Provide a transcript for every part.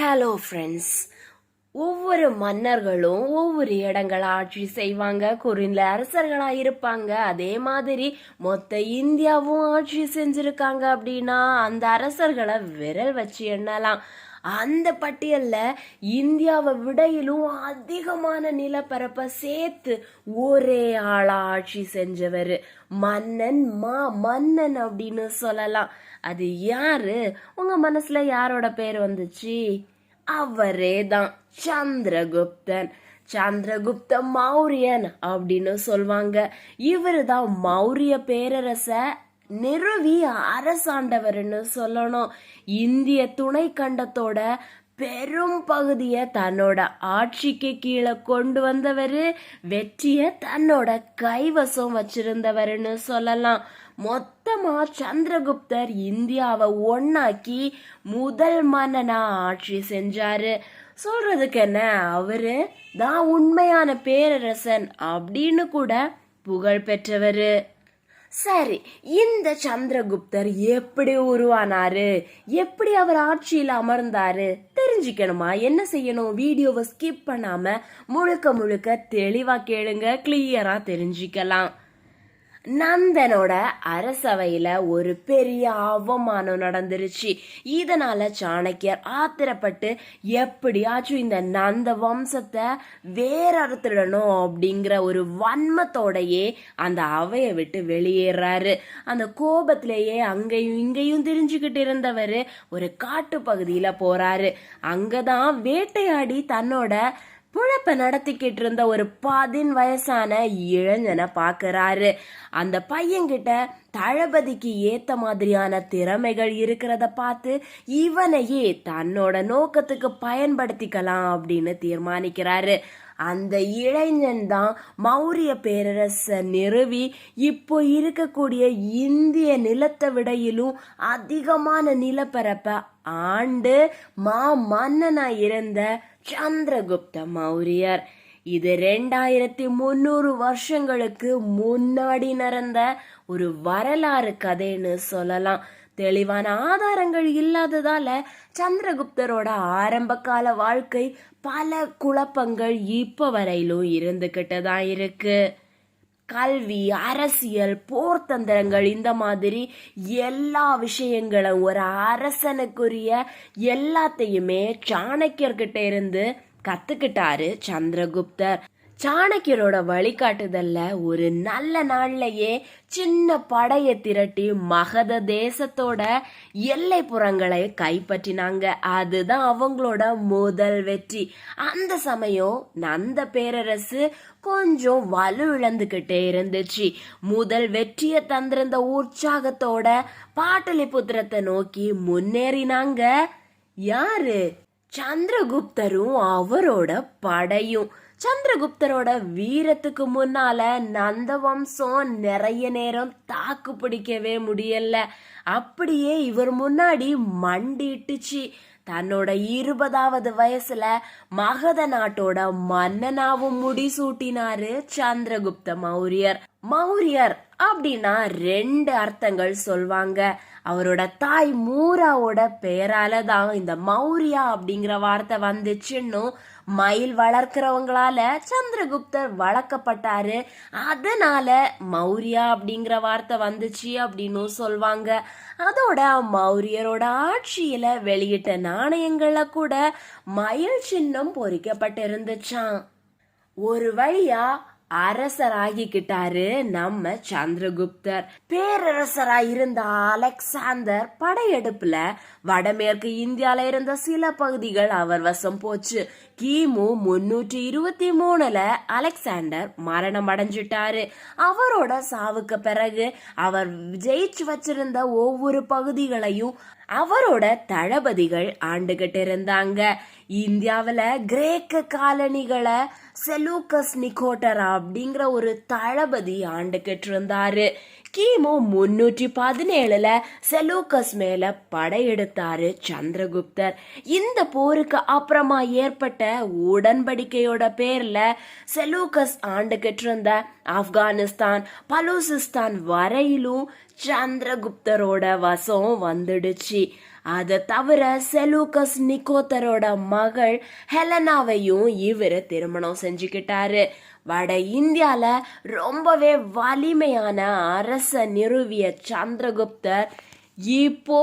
Hello friends ஒவ்வொரு மன்னர்களும் ஒவ்வொரு இடங்களை ஆட்சி செய்வாங்க. குறுநில அரசர்களாக இருப்பாங்க. அதே மாதிரி மொத்த இந்தியாவும் ஆட்சி செஞ்சுருக்காங்க அப்படின்னா அந்த அரசர்களை விரல் வச்சு எண்ணலாம். அந்த பட்டியலில் இந்தியாவை விடையிலும் அதிகமான நிலப்பரப்பை சேர்த்து ஒரே ஆளா ஆட்சி செஞ்சவர். மன்னன் மா மன்னன் அப்படின்னு சொல்லலாம். அது யாரு? உங்க மனசுல யாரோட பேர் வந்துச்சு? அவரே தான். சந்திரகுப்தன். சந்திரகுப்த மௌரியன் அப்படின்னு சொல்லுவாங்க இவரு தான் மௌரிய பேரரச நிறுவி அரசாண்டவர்னு சொல்லணும். இந்திய துணை கண்டத்தோட பெரும் பகுதியை தன்னோட ஆட்சிக்கு கீழே கொண்டு வந்தவர் வெற்றியை தன்னோட கைவசம் வச்சிருந்தவர்னு சொல்லலாம். மொத்தமா சந்திரகுப்தர் இந்தியாவை ஒன்னாக்கி முதல் மன்னனா ஆட்சி செஞ்சாரு. சொல்றதுக்கு என்ன அவரு தான் உண்மையான பேரரசன் அப்படின்னு கூட புகழ் பெற்றவரு. சரி இந்த சந்திரகுப்தர் எப்படி உருவானாரு? எப்படி அவர் ஆட்சியில் அமர்ந்தாரு? தெரிஞ்சுக்கணுமா? என்ன செய்யணும்? வீடியோவை ஸ்கிப் பண்ணாம முழுக்க முழுக்க தெளிவா கேளுங்க கிளியரா தெரிஞ்சுக்கலாம். நந்தனோட அரசவையில ஒரு பெரிய அவமானம் நடந்துருச்சு. இதனால சாணக்கியர் ஆத்திரப்பட்டு எப்படியாச்சும் இந்த நந்த வம்சத்தை வேற அறுத்துடணும் அப்படிங்கிற ஒரு வன்மத்தோடையே அந்த அவையை விட்டு வெளியேறாரு. அந்த கோபத்திலேயே அங்கேயும் இங்கேயும் தெரிஞ்சுக்கிட்டு இருந்தவர் ஒரு காட்டு பகுதியில போறாரு. அங்கதான் வேட்டையாடி தன்னோட புழப்ப நடத்திக்கிட்டு இருந்த ஒரு பதின் வயசான இளைஞனை பாக்குறாரு அந்த பையன்கிட்ட தளபதிக்கு ஏத்த மாதிரியான திறமைகள் இருக்கிறத பார்த்து இவனையே தன்னோட நோக்கத்துக்கு பயன்படுத்திக்கலாம் அப்படின்னு தீர்மானிக்கிறாரு. அந்த இளைஞன் தான் மௌரிய பேரரசை நிறுவி இப்போ இருக்கக்கூடிய இந்திய நிலத்தை விடையிலும் அதிகமான நிலப்பரப்ப ஆண்டு மா மன்னனா இருந்த சந்திரகுப்த மௌரியர். இது ரெண்டாயிரத்தி முந்நூறு வருஷங்களுக்கு முன்னாடி நடந்த ஒரு வரலாறு கதைன்னு சொல்லலாம். தெளிவான ஆதாரங்கள் இல்லாததால சந்திரகுப்தரோட ஆரம்ப கால வாழ்க்கை பல குழப்பங்கள் இப்ப வரையிலும் இருந்துகிட்டு தான் இருக்கு. கல்வி அரசியல் போர்த்தந்திரங்கள் இந்த மாதிரி எல்லா விஷயங்களும் ஒரு அரசனுக்குரிய எல்லாத்தையுமே சாணக்கியர்கிட்ட இருந்து கத்துக்கிட்டாரு சந்திரகுப்தர். சாணக்கியரோட வழிகாட்டுதல்ல ஒரு நல்ல நாள்லயே சின்ன படைய திரட்டி மகத தேசத்தோட எல்லை புறங்களை கைப்பற்றினாங்க. அதுதான் அவங்களோட முதல் வெற்றி. அந்த சமயம் நந்த பேரரசு கொஞ்சம் வலு இழந்துகிட்டே இருந்துச்சு. முதல் வெற்றியை தந்திருந்த உற்சாகத்தோட பாட்டலிபுத்திரத்தை நோக்கி முன்னேறினாங்க. யாரு? சந்திரகுப்தரும் அவரோட படையும். சந்திரகுப்தரோட வீரத்துக்கு முன்னால நந்த வம்சம் நிறைய நேரம் தாக்கு பிடிக்கவே முடியல. அப்படியே இவர் முன்னாடி மண்டிட்டுச்சு. தன்னோட இருபதாவது வயசுல மகத நாட்டோட மன்னனாவும் முடிசூட்டினாரு சந்திரகுப்த மௌரியர். மௌரியர் அப்படின்னா ரெண்டு அர்த்தங்கள் சொல்வாங்க. அவரோட தாய் மூராவோட பெயரால தான் இந்த மௌரியா அப்படிங்கிற வார்த்தை வந்துச்சுன்னு மயில் வளர்க்கிறவங்களால சந்திரகுப்தர் வளர்க்கப்பட்டாரு. அதனால மௌரியா அப்படிங்கிற வார்த்தை வந்துச்சு அப்படின்னு சொல்வாங்க. அதோட மௌரியரோட ஆட்சியில வெளியிட்ட நாணயங்கள்ல கூட மயில் சின்னம் பொறிக்கப்பட்டிருந்துச்சான் ஒரு வழியா அரசராகிக்கிட்டாரு நம்ம சந்திரகுப்தர். பேரரசரா இருந்த அலெக்சாந்தர் படையெடுப்புல வடமேற்கு இந்தியால இருந்த சில பகுதிகள் அவர் வசம் போச்சு. கிமு முன்னூற்றி இருபத்தி மூணுல அலெக்சாண்டர் மரணம் அடைஞ்சிட்டாரு அவரோட சாவுக்கு பிறகு அவர் ஜெயிச்சு வச்சிருந்த ஒவ்வொரு பகுதிகளையும் அவரோட தளபதிகள் ஆண்டுகிட்டு இருந்தாங்க. இந்தியாவில் கிரேக்க காலனிகளை செலூக்கஸ் நிக்கோட்டரா அப்படிங்கிற ஒரு தளபதி ஆண்டுகிட்டு இருந்தாரு. கிமு முன்னூற்றி பதினேழுல செலூக்கஸ் மேல படையெடுத்தாரு சந்திரகுப்தர். இந்த போருக்கு அப்புறமா ஏற்பட்ட உடன்படிக்கையோட பேர்ல செலூக்கஸ் ஆண்டுகிட்டு இருந்த ஆப்கானிஸ்தான் பலூசிஸ்தான் வரையிலும் சந்திரகுப்தரோட வசம் வந்துடுச்சு. அதை தவிர செலூக்கஸ் நிக்கோத்தரோட மகள் ஹெலனாவையும் இவர் திருமணம் செஞ்சுக்கிட்டாரு. வட இந்தியால ரொம்பவே வலிமையான அரச நிறுவிய சந்திரகுப்தர் இப்போ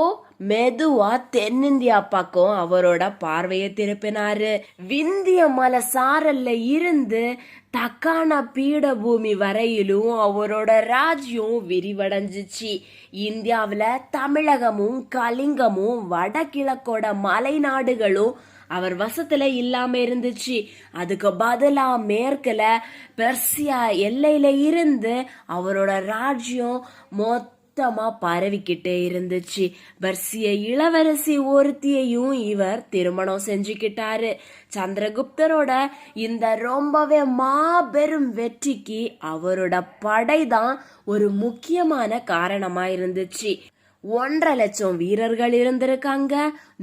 மெதுவா தென்னிந்தியா பக்கம் அவரோட பார்வையை திருப்பினாரு. விந்திய மலை சாரல்ல இருந்து தக்கான பீடபூமி வரையிலும் அவரோட ராஜ்யம் விரிவடைஞ்சிச்சு. இந்தியாவில் தமிழகமும் கலிங்கமும் வடகிழக்கோட மலைநாடுகளும் அவர் வசத்துல இல்லாம இருந்துச்சு. அதுக்கு பதிலா மேற்குல பெர்சியா எல்லையில இருந்து அவரோட ராஜ்யம் மொத்தமா பரவிக்கிட்டே இருந்துச்சு. பெர்சிய இளவரசி ஒருத்தியையும் இவர் திருமணம் செஞ்சுக்கிட்டாரு. சந்திரகுப்தரோட இந்த ரொம்பவே மாபெரும் வெற்றிக்கு அவரோட படைதான் ஒரு முக்கியமான காரணமா இருந்துச்சு. ஒன்றரை லட்சம் வீரர்கள் இருந்திருக்காங்க.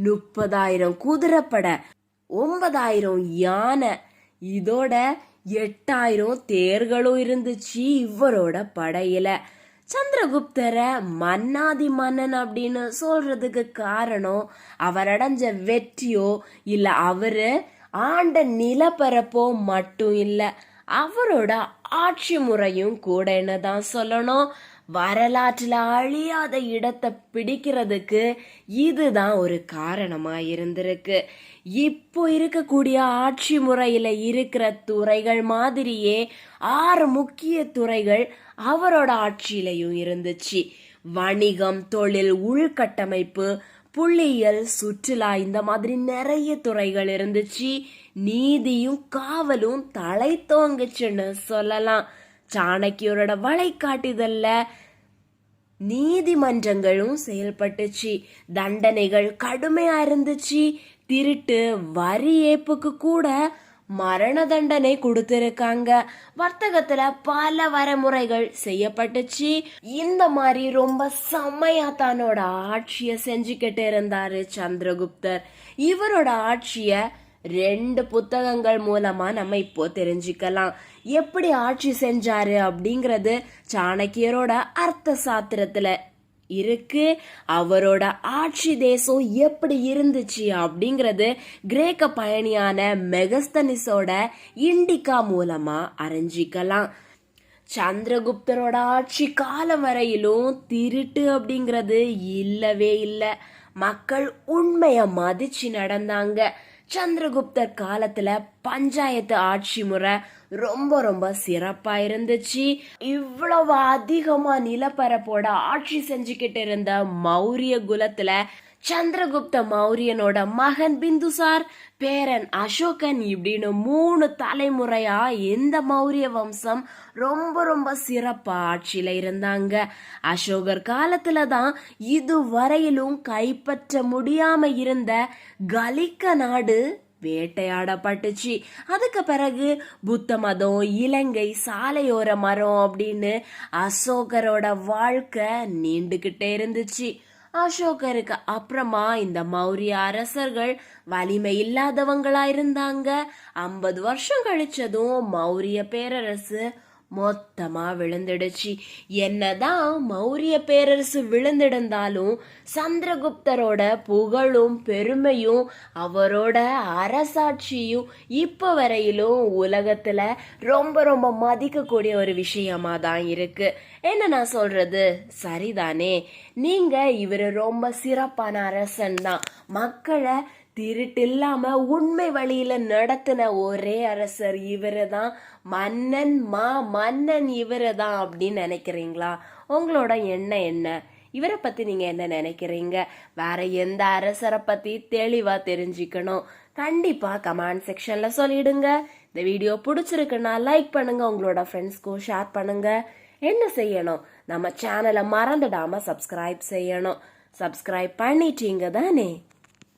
முப்பதாயிரம் குதிரைப்படை ஒன்பதாயிரம் யானை. இதோட எட்டாயிரம் தேர்களும் இருந்துச்சு இவரோட படையில. சந்திரகுப்தரை மன்னாதி மன்னன் அப்படின்னு சொல்றதுக்கு காரணம் அவர் அடைஞ்ச வெற்றியோ இல்ல அவரு ஆண்ட நிலப்பரப்போ மட்டும் இல்ல அவரோட ஆட்சி முறையும் கூட என்னதான் சொல்லணும். வரலாற்றில் அழியாத இடத்தை பிடிக்கிறதுக்கு இதுதான் ஒரு காரணமாக இருந்திருக்கு இப்போ இருக்கக்கூடிய ஆட்சி முறையில் இருக்கிற துறைகள் மாதிரியே ஆறு முக்கிய துறைகள் அவரோட ஆட்சியிலையும் இருந்துச்சு. வணிகம் தொழில் உள்கட்டமைப்பு புள்ளியியல் சுற்றுலா இந்த மாதிரி நிறைய துறைகள் இருந்துச்சு. நீதியும் காவலும் தலை தோங்குச்சுன்னு சொல்லலாம். சாணக்கியரோட வழிகாட்டுதல்ல நீதிமன்றங்களும் செயல்பட்டுச்சு. தண்டனைகள் கடுமையா இருந்துச்சு. திருட்டு வரி ஏப்புக்கு கூட மரண தண்டனை கொடுத்திருக்காங்க. வர்த்தகத்துல பல வரமுறைகள் செய்யப்பட்டுச்சு. இந்த மாதிரி ரொம்ப செம்மையா தன்னோட ஆட்சிய செஞ்சுக்கிட்டு இருந்தாரு சந்திரகுப்தர். இவரோட ஆட்சிய ரெண்டு புத்தகங்கள் மூலமா நம்ம இப்போ தெரிஞ்சுக்கலாம். எப்படி ஆட்சி செஞ்சாரு அப்படிங்கிறது சாணக்கியரோட அர்த்த சாத்திரத்துல இருக்கு. அவரோட ஆட்சி தேசம் எப்படி இருந்துச்சு அப்படிங்கிறது கிரேக்க பயணியான மெகஸ்தனிஸோட இண்டிகா மூலமா அறிஞ்சிக்கலாம். சந்திரகுப்தரோட ஆட்சி காலம் வரையிலும் திருட்டு அப்படிங்கிறது இல்லவே இல்லை. மக்கள் உண்மையை மதிச்சு நடந்தாங்க. சந்திரகுப்தர் காலத்துல பஞ்சாயத்து ஆட்சி முறை ரொம்ப ரொம்ப சிறப்பா இருந்துச்சு. இவ்வளவு அதிகமா நிலப்பரப்போட ஆட்சி செஞ்சுக்கிட்டு இருந்த மௌரிய குலத்துல சந்திரகுப்த மௌரியனோட மகன் பிந்துசார் பேரன் அசோகன் இப்படின்னு மூணு தலைமுறையா இந்த மௌரிய வம்சம் ரொம்ப ரொம்ப சிறப்பா ஆட்சியில இருந்தாங்க. அசோகர் காலத்துல தான் இதுவரையிலும் கைப்பற்ற முடியாம இருந்த கலிக்க நாடு வேட்டையாடப்பட்டுச்சு. அதுக்கு பிறகு புத்த மதம் இலங்கை சாலையோர மரம் அப்படின்னு அசோகரோட வாழ்க்கை நீண்டுகிட்டே இருந்துச்சு. அசோகருக்கு அப்புறமா இந்த மௌரிய அரசர்கள் வலிமை இல்லாதவங்களா இருந்தாங்க ஐம்பது வருஷம் கழிச்சதும் மௌரிய பேரரசு மொத்தமா விழுந்துடுச்சு. என்னதான் மௌரிய பேரரசு விழுந்திருந்தாலும் சந்திரகுப்தரோட புகழும் பெருமையும் அவரோட அரசாட்சியும் இப்போ வரையிலும் உலகத்துல ரொம்ப ரொம்ப மதிக்கக்கூடிய ஒரு விஷயமா தான் இருக்கு. என்ன நான் சொல்றது? சரிதானே. நீங்க இவர் ரொம்ப சிறப்பான அரசன் தான். மக்களை திருட்டு இல்லாம உண்மை வழியில நடத்தின ஒரே அரசர் இவரு தான் மன்னன் மா மன்னன் இவரு தான் அப்படின்னு நினைக்கிறீங்களா? உங்களோட எண்ணம் என்ன? இவரை பத்தி நீங்க என்ன நினைக்கிறீங்க? வேற எந்த அரசரை பத்தி தெளிவா தெரிஞ்சுக்கணும்? கண்டிப்பா கமெண்ட் செக்ஷன்ல சொல்லிடுங்க. இந்த வீடியோ பிடிச்சிருக்குன்னா லைக் பண்ணுங்க. உங்களோட ஃப்ரெண்ட்ஸ்க்கும் ஷேர் பண்ணுங்க. என்ன செய்யணும்? நம்ம சேனலை மறந்துடாம சப்ஸ்கிரைப் செய்யணும். சப்ஸ்கிரைப் பண்ணிட்டீங்க தானே?